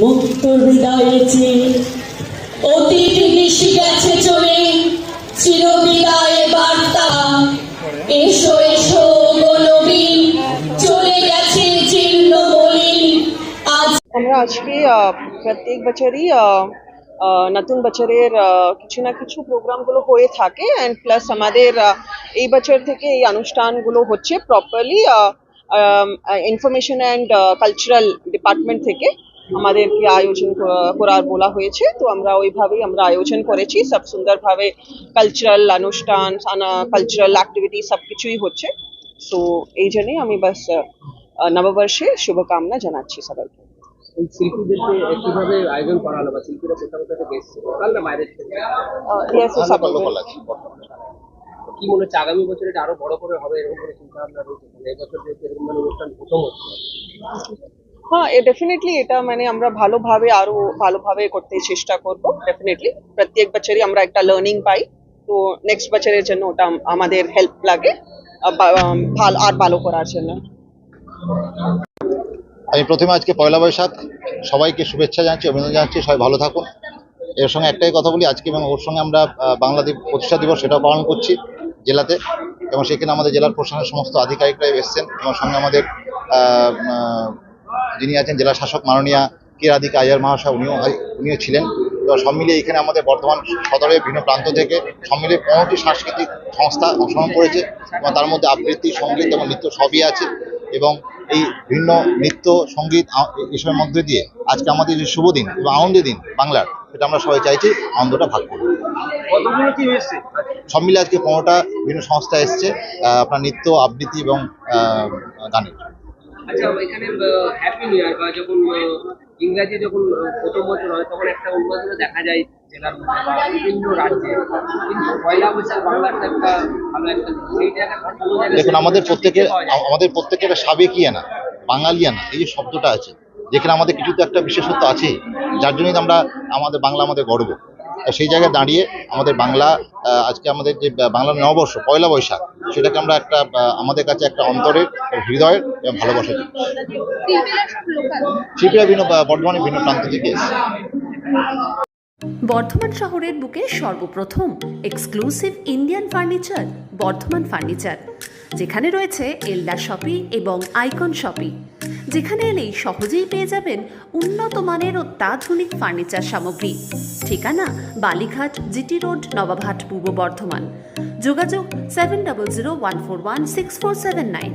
মুক্ত হৃদয়ে অতীত মিশে গেছে চলে। চিরবিদায় বার্তা। এসো এসো আমরা আজকে প্রত্যেক বছরই নতুন বছরের কিছু না কিছু প্রোগ্রামগুলো হয়ে থাকে অ্যান্ড প্লাস আমাদের এই বছর থেকে এই অনুষ্ঠানগুলো হচ্ছে properly information and cultural department থেকে। আমাদেরকে আয়োজন করা- করার বলা হয়েছে। তো আমরা ওইভাবেই আমরা আয়োজন করেছি। সব সুন্দরভাবে কালচারাল অনুষ্ঠান কালচারাল অ্যাক্টিভিটি সব কিছুই হচ্ছে। সো এই জন্যই আমি বাস নববর্ষে শুভকামনা জানাচ্ছি সবাইকে। শিল্পীদেরকে আয়োজন করা হলো বা শিল্পীরা। কি মনে হচ্ছে আগামী বছর এটা আরও বড় করে হবে এরকম কোনো চিন্তা ভাবনা রয়েছে? মানে এবছর যেহেতু এরকম মানে অনুষ্ঠান প্রথম হচ্ছে। হ্যাঁ ডেফিনেটলি এটা মানে আমরা ভালোভাবে আরও ভালোভাবে করতে চেষ্টা করব ডেফিনেটলি প্রত্যেক বছরই আমরা একটা লার্নিং পাই, তো নেক্সট বছরের জন্য ওটা আমাদের হেল্প লাগে ভালো, আর ভালো করার জন্য। আমি প্রথমে আজকে পয়লা বৈশাখ, সবাইকে শুভেচ্ছা জানাচ্ছি, অভিনন্দন জানাচ্ছি, সবাই ভালো থাকুন। এর সঙ্গে একটাই কথা বলি, আজকে এবং ওর সঙ্গে আমরা বাংলা প্রতিষ্ঠা দিবস সেটাও পালন করছি জেলাতে। এবং সেখানে আমাদের জেলার প্রশাসনের সমস্ত আধিকারিকরা এসেছেন। এবং সঙ্গে আমাদের যিনি আছেন জেলা শাসক মাননীয়া কে রাধিকা আয়ার মহাশয় উনিও উনিও ছিলেন। তো সব মিলিয়ে এখানে আমাদের বর্তমান সদরের বিভিন্ন প্রান্ত থেকে সব মিলিয়ে পনেরোটি সাংস্কৃতিক সংস্থা অংশগ্রহণ করেছে এবং তার মধ্যে আবৃত্তি সংগীত এবং নৃত্য সবই আছে এবং এই ভিন্ন নৃত্য সংগীত এসবের মধ্যে দিয়ে আজকে আমাদের যে শুভ দিন এবং আনন্দের দিন বাংলার সেটা আমরা সবাই চাইছি আনন্দটা ভাগ করি সব মিলে আজকে পনেরোটা বিভিন্ন সংস্থা এসছে আপনার নৃত্য আবৃত্তি এবং গানের। আচ্ছা এখানে হ্যাপি নিউ ইয়ার বা যখন ইংরাজি যখন প্রথম বছর হয় তখন একটা উন্মাদনা দেখা যায় জেলার মধ্যে বা বিভিন্ন রাজ্যে। কিন্তু পয়লা বৈশাখ বাংলার একটা ভালো একটা সেই জায়গায় দেখুন আমাদের প্রত্যেকের না। আমাদের প্রত্যেকের সাবেকিয়ানা বাঙালিয়ানা এই যে শব্দটা আছে যেখানে আমাদের কিছু তো একটা বিশেষত্ব আছে যার জন্যই আমরা আমাদের বাংলা আমাদের গর্ব। সেই জায়গায় দাঁড়িয়ে আমাদের বাংলা আজকে আমাদের যে বাংলা নববর্ষ পয়লা বৈশাখ সেটাকে আমরা একটা আমাদের কাছে একটা অন্তরের হৃদয়ের ভালোবাসা দিই। শিল্পীরা বিভিন্ন বা- বর্ধমানের বিভিন্ন প্রান্ত থেকে এসেছে। বর্ধমান শহরের বুকে সর্বপ্রথম exclusive Indian furniture, Bardhaman furniture, যেখানে রয়েছে এলডা শপি এবং আইকন শপি, যেখানে এলেই সহজেই পেয়ে যাবেন উন্নত মানের অত্যাধুনিক ফার্নিচার সামগ্রী। ঠিকানা বালিঘাট জিটি রোড, নবাবহাট, পূর্ব বর্ধমান। যোগাযোগ seven double zero one four one six four seven nine